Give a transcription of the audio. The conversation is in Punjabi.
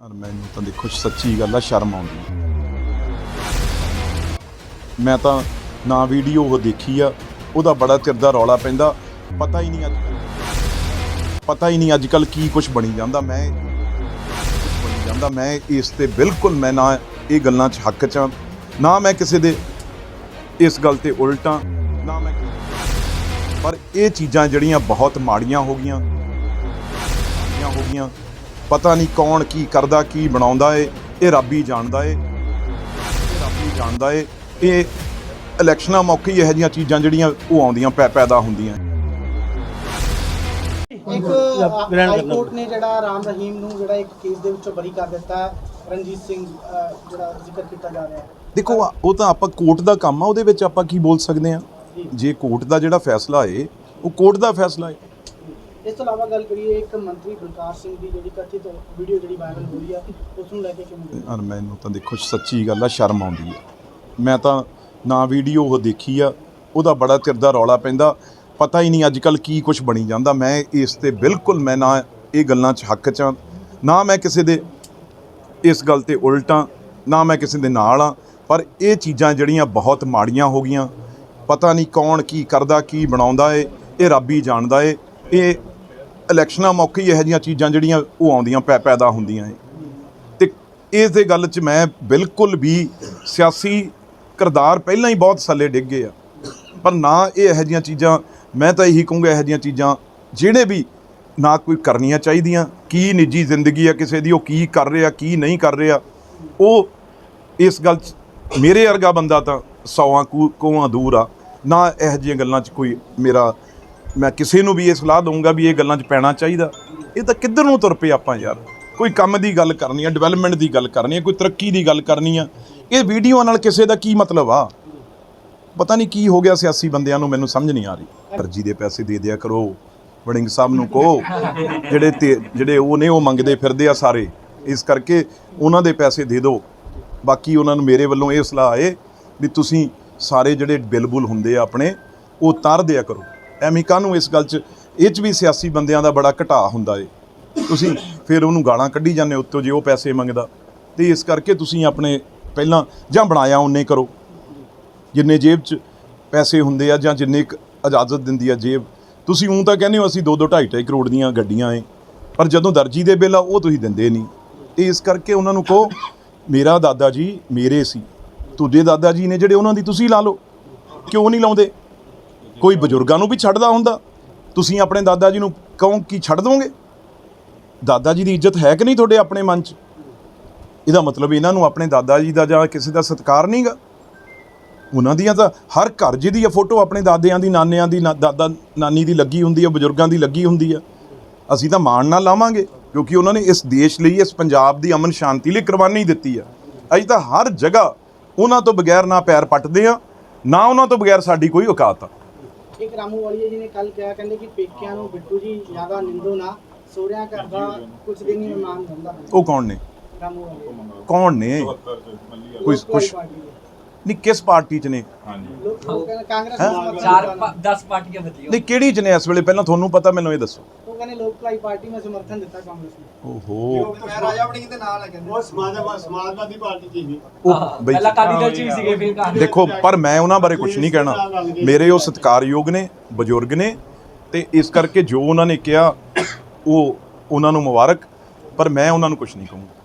ਔਰ ਮੈਨੂੰ ਤਾਂ ਦੇਖੋ ਸੱਚੀ ਗੱਲ ਆ ਸ਼ਰਮ ਆਉਂਦੀ ਹੈ। ਮੈਂ ਤਾਂ ਨਾ ਵੀਡੀਓ ਉਹ ਦੇਖੀ ਆ ਉਹਦਾ ਬੜਾ ਚਿਰ ਦਾ ਰੌਲਾ ਪੈਂਦਾ ਪਤਾ ਹੀ ਨਹੀਂ ਅੱਜ ਪਤਾ ਹੀ ਨਹੀਂ ਅੱਜ ਕੱਲ ਕੀ ਕੁਝ ਬਣੀ ਜਾਂਦਾ ਮੈਂ ਕੁਛ ਬਣੀ ਜਾਂਦਾ ਮੈਂ ਇਸ ਤੇ ਬਿਲਕੁਲ ਮੈਂ ਨਾ ਇਹ ਗੱਲਾਂ 'ਚ ਹੱਕ 'ਚ ਆਂ, ਨਾ ਮੈਂ ਕਿਸੇ ਦੇ ਇਸ ਗੱਲ ਤੇ ਉਲਟਾਂ ਨਾ ਮੈਂ ਪਰ ਇਹ ਚੀਜ਼ਾਂ ਜਿਹੜੀਆਂ ਬਹੁਤ ਮਾੜੀਆਂ ਹੋ ਗਈਆਂ ਮਾੜੀਆਂ ਹੋ ਗਈਆਂ ਪਤਾ ਨਹੀਂ ਕੌਣ ਕੀ ਕਰਦਾ ਕੀ ਬਣਾਉਂਦਾ ਏ ਇਹ ਰੱਬ ਹੀ ਜਾਣਦਾ ਏ। ਇਹ ਰੱਬ ਹੀ ਜਾਣਦਾ ਏ। ਇਹ ਇਲੈਕਸ਼ਨਾਂ ਮੌਕੇ ਹੀ ਇਹੋ ਜਿਹੀਆਂ ਚੀਜ਼ਾਂ ਜਿਹੜੀਆਂ ਉਹ ਆਉਂਦੀਆਂ ਪੈ ਪੈਦਾ ਹੁੰਦੀਆਂ। ਇੱਕ ਹਾਈ ਕੋਰਟ ਨੇ ਜਿਹੜਾ ਰਾਮ ਰਹੀਮ ਨੂੰ ਜਿਹੜਾ ਇੱਕ ਕੇਸ ਦੇ ਵਿੱਚੋਂ ਬਰੀ ਕਰ ਦਿੱਤਾ। ਰਣਜੀਤ ਸਿੰਘ ਜਿਹੜਾ ਜ਼ਿਕਰ ਕੀਤਾ ਜਾ ਰਿਹਾ ਹੈ। ਦੇਖੋ ਉਹ ਤਾਂ ਆਪਾਂ ਕੋਰਟ ਦਾ ਕੰਮ ਆ ਉਹਦੇ ਵਿੱਚ ਆਪਾਂ ਕੀ ਬੋਲ ਸਕਦੇ ਆ ਜੇ ਕੋਰਟ ਦਾ ਜਿਹੜਾ ਫੈਸਲਾ ਏ ਉਹ ਕੋਰਟ ਦਾ ਫੈਸਲਾ ਏ। ਇਸ ਤੋਂ ਇਲਾਵਾ ਗੱਲ ਕਰੀਏ ਇੱਕ ਮੰਤਰੀ ਬਲਕਾਰ ਸਿੰਘ ਦੀ ਜਿਹੜੀ ਕਥਿਤ ਵੀਡੀਓ ਜਿਹੜੀ ਵਾਇਰਲ ਹੋ ਰਹੀ ਉਸ ਨੂੰ ਲੈ ਕੇ ਕਿਵੇਂ ਔਰ ਮੈਨੂੰ ਤਾਂ ਦੇਖੋ ਸੱਚੀ ਗੱਲ ਆ ਸ਼ਰਮ ਆਉਂਦੀ ਹੈ ਮੈਂ ਤਾਂ ਨਾ ਵੀਡੀਓ ਉਹ ਦੇਖੀ ਆ ਉਹਦਾ ਬੜਾ ਚਿਰ ਦਾ ਰੌਲਾ ਪੈਂਦਾ। ਪਤਾ ਹੀ ਨਹੀਂ ਅੱਜ ਕੱਲ ਕੀ ਕੁਝ ਬਣੀ ਜਾਂਦਾ। ਮੈਂ ਇਸ ਤੇ ਬਿਲਕੁਲ ਮੈਂ ਨਾ ਇਹ ਗੱਲਾਂ 'ਚ ਹੱਕ 'ਚ ਆਂ, ਨਾ ਮੈਂ ਕਿਸੇ ਦੇ ਇਸ ਗੱਲ ਤੇ ਉਲਟਾਂ ਨਾ ਮੈਂ ਕਿਸੇ ਦੇ ਨਾਲ ਆ। ਪਰ ਇਹ ਚੀਜ਼ਾਂ ਜਿਹੜੀਆਂ ਬਹੁਤ ਮਾੜੀਆਂ ਹੋ ਗਈਆਂ ਪਤਾ ਨਹੀਂ ਕੌਣ ਕੀ ਕਰਦਾ ਕੀ ਬਣਾਉਂਦਾ ਏ ਇਹ ਰੱਬ ਹੀ ਜਾਣਦਾ ਏ। ਇਹ ਇਲੈਕਸ਼ਨਾਂ ਮੌਕੇ ਹੀ ਇਹੋ ਜਿਹੀਆਂ ਚੀਜ਼ਾਂ ਜਿਹੜੀਆਂ ਉਹ ਆਉਂਦੀਆਂ, ਪੈ, ਪੈਦਾ ਹੁੰਦੀਆਂ ਏ ਤੇ ਇਸ ਦੇ ਗੱਲ 'ਚ ਮੈਂ ਬਿਲਕੁਲ ਵੀ ਸਿਆਸੀ ਕਿਰਦਾਰ ਪਹਿਲਾਂ ਹੀ ਬਹੁਤ ਥੱਲੇ ਡਿੱਗ ਗਏ ਆ। ਪਰ ਨਾ ਇਹ ਇਹੋ ਜਿਹੀਆਂ ਚੀਜ਼ਾਂ, ਮੈਂ ਤਾਂ ਇਹੀ ਕਹੂੰਗਾ ਇਹੋ ਜਿਹੀਆਂ ਚੀਜ਼ਾਂ ਜਿਹੜੇ ਵੀ ਨਾ ਕੋਈ ਕਰਨੀਆਂ ਚਾਹੀਦੀਆਂ, ਕੀ ਨਿੱਜੀ ਜ਼ਿੰਦਗੀ ਆ ਕਿਸੇ ਦੀ, ਉਹ ਕੀ ਕਰ ਰਿਹਾ, ਕੀ ਨਹੀਂ ਕਰ ਰਿਹਾ, ਉਹ ਇਸ ਗੱਲ 'ਚ ਮੇਰੇ ਵਰਗਾ ਬੰਦਾ ਤਾਂ ਸੌਆਂ ਕੂ, ਕੋਹਾਂ ਦੂਰ ਆ। ਨਾ ਇਹੋ ਜਿਹੀਆਂ ਗੱਲਾਂ 'ਚ ਕੋਈ ਮੇਰਾ ਮੈਂ ਕਿਸੇ ਨੂੰ ਵੀ ਇਹ ਸਲਾਹ ਦਊਂਗਾ ਵੀ ਇਹ ਗੱਲਾਂ 'ਚ ਪੈਣਾ ਚਾਹੀਦਾ। ਇਹ ਤਾਂ ਕਿੱਧਰ ਨੂੰ ਤੁਰ ਪਏ ਆਪਾਂ ਯਾਰ? ਕੋਈ ਕੰਮ ਦੀ ਗੱਲ ਕਰਨੀ ਆ ਡਿਵੈਲਪਮੈਂਟ ਦੀ ਗੱਲ ਕਰਨੀ ਆ, ਕੋਈ ਤਰੱਕੀ ਦੀ ਗੱਲ ਕਰਨੀ ਆ। ਇਹ ਵੀਡੀਓ ਨਾਲ ਕਿਸੇ ਦਾ ਕੀ ਮਤਲਬ ਆ? ਪਤਾ ਨਹੀਂ ਕੀ ਹੋ ਗਿਆ ਸਿਆਸੀ ਬੰਦਿਆਂ ਨੂੰ, ਮੈਨੂੰ ਸਮਝ ਨਹੀਂ ਆ ਰਹੀ। ਤਰਜੀ ਦੇ ਪੈਸੇ ਦੇ ਦਿਆ ਕਰੋ। ਵੜਿੰਗ ਸਾਹਿਬ ਨੂੰ ਕਹੋ। ਜਿਹੜੇ ਤੇ, ਜਿਹੜੇ ਉਹ ਨੇ, ਉਹ ਮੰਗਦੇ ਫਿਰਦੇ ਆ ਸਾਰੇ। ਇਸ ਕਰਕੇ ਉਹਨਾਂ ਦੇ ਪੈਸੇ ਦੇ ਦਿਓ। ਬਾਕੀ ਉਹਨਾਂ ਨੂੰ ਮੇਰੇ ਵੱਲੋਂ ਇਹ ਸਲਾਹ ਹੈ ਵੀ ਤੁਸੀਂ ਸਾਰੇ ਜਿਹੜੇ ਬਿਲਬੁਲ ਹੁੰਦੇ ਆ ਆਪਣੇ, ਉਹ ਤਾਰ ਦਿਆ ਕਰੋ। ਐਵੇਂ ਕਾਹਨੂੰ ਇਸ ਗੱਲ 'ਚ? ਇਹ 'ਚ ਵੀ ਸਿਆਸੀ ਬੰਦਿਆਂ ਦਾ ਬੜਾ ਘਟਾਅ ਹੁੰਦਾ ਏ। ਤੁਸੀਂ ਫਿਰ ਉਹਨੂੰ ਗਾਲਾਂ ਕੱਢੀ ਜਾਂਦੇ ਉੱਤੋਂ ਜੇ ਉਹ ਪੈਸੇ ਮੰਗਦਾ। ਤੇ ਇਸ ਕਰਕੇ ਤੁਸੀਂ ਆਪਣੇ ਪਹਿਲਾਂ ਜਾਂ ਬਣਾਇਆ ਉਹਨੇ ਕਰੋ। ਜਿੰਨੇ ਜੇਬ 'ਚ ਪੈਸੇ ਹੁੰਦੇ ਆ ਜਾਂ ਜਿੰਨੇ ਕੁ ਇਜਾਜ਼ਤ ਦਿੰਦੀ ਆ ਜੇਬ। ਤੁਸੀਂ ਉਂ ਤਾਂ ਕਹਿੰਦੇ ਹੋ ਅਸੀਂ 2 2 2.5 2.5 ਕਰੋੜ ਦੀਆਂ ਗੱਡੀਆਂ ਏ। ਪਰ ਜਦੋਂ ਦਰਜੀ ਦੇ ਬਿੱਲ ਆ, ਉਹ ਤੁਸੀਂ ਦਿੰਦੇ ਨਹੀਂ। ਤੇ ਇਸ ਕਰਕੇ ਉਹਨਾਂ ਨੂੰ ਕਹੋ, ਮੇਰਾ ਦਾਦਾ ਜੀ ਮੇਰੇ ਸੀ। ਤੁਹਾਡੇ ਦਾਦਾ ਜੀ ਨੇ ਜਿਹੜੇ ਉਹਨਾਂ ਦੀ ਤੁਸੀਂ ਲਾ ਲਓ। ਕਿਉਂ ਨਹੀਂ ਲਾਉਂਦੇ? ਕੋਈ ਬਜ਼ੁਰਗਾਂ ਨੂੰ ਵੀ ਛੱਡਦਾ ਹੁੰਦਾ? ਤੁਸੀਂ ਆਪਣੇ ਦਾਦਾ ਜੀ ਨੂੰ ਕਹੋ ਕੀ ਛੱਡ ਦੋਗੇ? ਦਾਦਾ ਜੀ ਦੀ ਇੱਜ਼ਤ ਹੈ ਕਿ ਨਹੀਂ ਤੁਹਾਡੇ ਆਪਣੇ ਮਨ 'ਚ? ਇਹਦਾ ਮਤਲਬ ਇਹਨਾਂ ਨੂੰ ਆਪਣੇ ਦਾਦਾ ਜੀ ਦਾ ਜਾਂ ਕਿਸੇ ਦਾ ਸਤਿਕਾਰ ਨਹੀਂਗਾ ਉਹਨਾਂ ਦੀਆਂ ਤਾਂ ਹਰ ਘਰ ਜਿਹਦੀ ਆ ਫੋਟੋ ਆਪਣੇ ਦਾਦਿਆਂ ਦੀ, ਨਾਨਿਆਂ ਦੀ, ਨਾ- ਦਾਦਾ, ਨਾਨੀ ਦੀ ਲੱਗੀ ਹੁੰਦੀ ਆ, ਬਜ਼ੁਰਗਾਂ ਦੀ ਲੱਗੀ ਹੁੰਦੀ ਆ। ਅਸੀਂ ਤਾਂ ਮਾਣ ਨਾਲ ਲਾਵਾਂਗੇ, ਕਿਉਂਕਿ ਉਹਨਾਂ ਨੇ ਇਸ ਦੇਸ਼ ਲਈ, ਇਸ ਪੰਜਾਬ ਦੀ ਅਮਨ ਸ਼ਾਂਤੀ ਲਈ ਕੁਰਬਾਨੀ ਦਿੱਤੀ ਆ। ਅਸੀਂ ਤਾਂ ਹਰ ਜਗ੍ਹਾ ਉਹਨਾਂ ਤੋਂ ਬਗੈਰ ਨਾ ਪੈਰ ਪੱਟਦੇ ਆ ਨਾ ਉਹਨਾਂ ਤੋਂ ਬਗੈਰ ਸਾਡੀ ਕੋਈ ਔਕਾਤ ਆ। ਇੱਕ ਰਾਮੂ ਵਾਲੀਆ ਜੀ ਨੇ ਕੱਲ ਕਿਹਾ ਕਹਿੰਦੇ ਕਿ ਪੇਕਿਆਂ ਨੂੰ ਬਿੱਟੂ ਜੀ ਜ਼ਿਆਦਾ ਨਿੰਦੋ ਨਾ ਸੋਹਰਿਆਂ ਘਰ ਦਾ ਕੁਝ ਦਿਨ ਹੀ ਮਹਿਮਾਨ ਹੁੰਦਾ। ਉਹ ਕੌਣ ਨੇ? ਰਾਮੂ ਵਾਲੀਆ ਕੌਣ ਨੇ? ਕੋਈ ਕੁਛ ਨਹੀਂ। ਕਿਸ ਪਾਰਟੀ 'ਚ ਨੇ? ਕਹਿੰਦੇ ਕਾਂਗਰਸ ਚਾਰ ਦਿੱਤਾ ਪਾ- 10 ਪਾਰਟੀਆਂ ਬਦਲੀਆਂ ਨਹੀਂ ਕਿਹੜੀ 'ਚ ਨੇ ਇਸ ਵੇਲੇ? ਪਹਿਲਾਂ ਤੁਹਾਨੂੰ ਪਤਾ ਮੈਨੂੰ ਇਹ ਦੱਸੋ। ਕਹਿੰਦੇ ਲੋਕ ਭਲਾਈ ਪਾਰਟੀ ਨੂੰ ਸਮਰਥਨ ਦਿੱਤਾ ਕਾਂਗਰਸ ਨੂੰ। ਓਹੋ। ਮੈਂ ਰਾਜਾ ਵੜਿੰਗ ਦੇ ਨਾਲ ਹੈ ਕਹਿੰਦੇ। ਉਹ ਸਮਾਜਵਾਦੀ ਸਮਾਜਵਾਦੀ ਪਾਰਟੀ ਚ ਸੀ ਉਹ ਬਈ ਪਹਿਲਾਂ ਕਾਦੀ ਦਲ ਚ ਵੀ ਸੀਗੇ ਫਿਰ ਕਾਂਗਰਸ ਦੇਖੋ ਪਰ ਮੈਂ ਉਹਨਾਂ ਬਾਰੇ ਕੁਝ ਨਹੀਂ ਕਹਿਣਾ। ਮੇਰੇ ਉਹ ਸਤਿਕਾਰਯੋਗ ਨੇ ਬਜ਼ੁਰਗ ਨੇ ਤੇ ਇਸ ਕਰਕੇ ਜੋ ਉਹਨਾਂ ਨੇ ਕਿਹਾ ਉਹ ਉਹਨਾਂ ਨੂੰ ਮੁਬਾਰਕ ਪਰ ਮੈਂ ਉਹਨਾਂ ਨੂੰ ਕੁਝ ਨਹੀਂ ਕਹੂੰਗਾ।